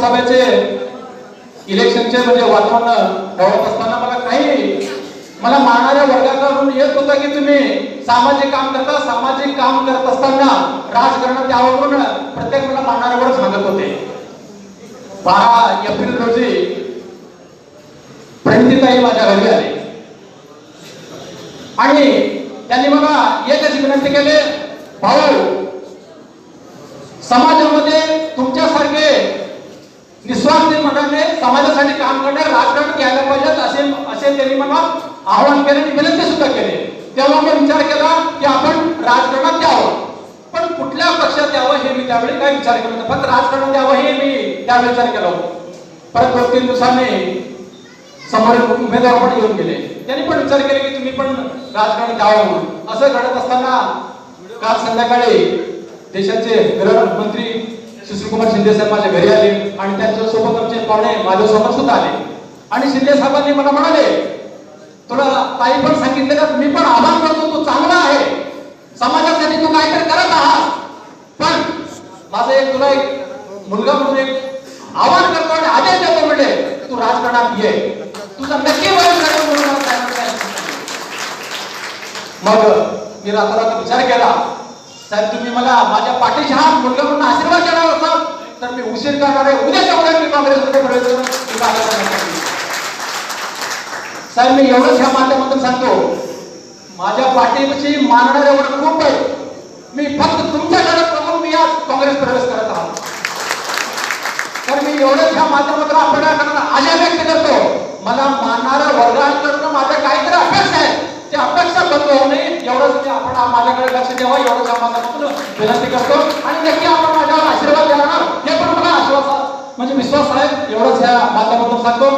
लोकसभेचे इलेक्शनचे म्हणजे वातावरण ढवळत असताना मला काही मला मारणाऱ्या वर्गाकडून येत होता की तुम्ही सामाजिक काम करता सामाजिक काम करत असताना राजकारणात यावं प्रत्येक मला मारणारे वर्ग सांगत होते. बारा एप्रिल रोजी प्रणितीताई माझ्या घरी आले. आणि त्यांनी मला एकच विनंती केले भाऊ समाज समाजासाठी काम करणारे राजकारण घ्यायला पाहिजेत असे असे त्यांनी मला आवाहन केले आणि विनंती सुद्धा केली. तेव्हा मी विचार केला की आपण राजकारणात द्यावं पण कुठल्या पक्षात द्यावं हे मी त्यावेळी काय विचार केला फक्त राजकारणात द्यावं हे मी त्यावेळी विचार केला होता. परत दोन तीन दिवसांनी समोर उमेदवार पण येऊन गेले. त्यांनी पण विचार केले की तुम्ही पण राजकारण द्यावं म्हणून. असं घडत असताना काल संध्याकाळी देशाचे गृहमंत्री सुशीलकुमार शिंदे साहेब माझ्या घरी आले आणि त्यांच्यासोबत आमचे पाहुणे माझ्यासोबत सुद्धा आले. आणि शिंदे साहेबांनी मला म्हणाले तुला ताई पण सांगितलेलं मी पण आभार करतो तू चांगला आहे. समाजासाठी तू काहीतरी करत आहात. पण माझं एक तुला एक मुलगा म्हणून एक आव्हान करतो आणि आदेश देतो म्हणजे तू राजकारणात ये. तुझा नक्की म्हणून मग मी रात्र विचार केला. साहेब तुम्ही मला माझ्या पाठीशी हा मुलगा म्हणून आशीर्वाद देणार होता तर मी उशीर करणार आहे. उद्याच्या उद्या मी काँग्रेसमध्ये प्रवेश करून साहेब मी एवढंच ह्या माध्यमातून सांगतो. माझ्या पाठीची मानणारे वर्ग खूप आहे मी फक्त तुमच्याकडे बघून मी आज काँग्रेस प्रवेश करत आहोत. तर मी एवढंच ह्या माध्यमातून आपल्याकडे आशा व्यक्त करतो. मला मानणाऱ्या वर्गांकडून माझ्या काहीतरी अपेक्षा आहेत ते अपेक्षा बंद होऊ नये. एवढंच म्हणजे आपण माझ्याकडे लक्ष द्यावं एवढंच आपण विनंती करतो. आणि नक्की आपण माझ्यावर आशीर्वाद देणार हे पण मला आश्वास म्हणजे विश्वास आहे. एवढंच ह्या माध्यमातून सांगतो.